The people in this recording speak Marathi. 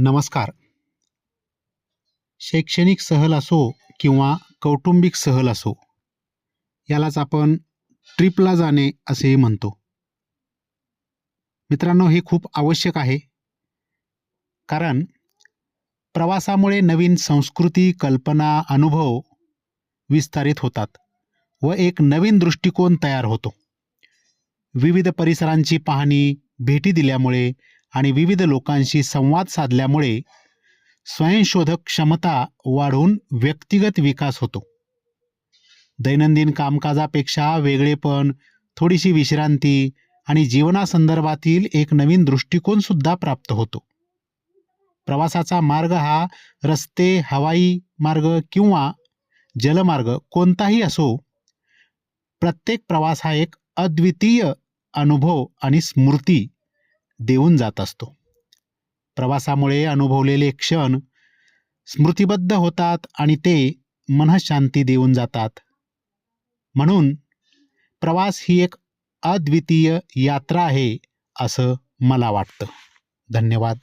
नमस्कार. शैक्षणिक सहल असो किंवा कौटुंबिक सहल असो यालाच आपण ट्रिपला जाणे असेही म्हणतो. मित्रांनो हे खूप आवश्यक आहे. कारण प्रवासामुळे नवीन संस्कृती कल्पना अनुभव विस्तारित होतात व एक नवीन दृष्टिकोन तयार होतो. विविध परिसरांची पाहणी भेटी दिल्यामुळे आणि विविध लोकांशी संवाद साधल्यामुळे स्वयंशोधक क्षमता वाढून व्यक्तिगत विकास होतो. दैनंदिन कामकाजापेक्षा वेगळेपण थोडीशी विश्रांती आणि जीवनासंदर्भातील एक नवीन दृष्टिकोन सुद्धा प्राप्त होतो. प्रवासाचा मार्ग हा रस्ते हवाई मार्ग किंवा जलमार्ग कोणताही असो प्रत्येक प्रवास हा एक अद्वितीय अनुभव आणि स्मृती देऊन जात असतो. प्रवासामुळे अनुभवलेले क्षण स्मृतिबद्ध होतात आणि ते मनशांती देऊन जातात. म्हणून प्रवास ही एक अद्वितीय यात्रा आहे असं मला वाटतं. धन्यवाद.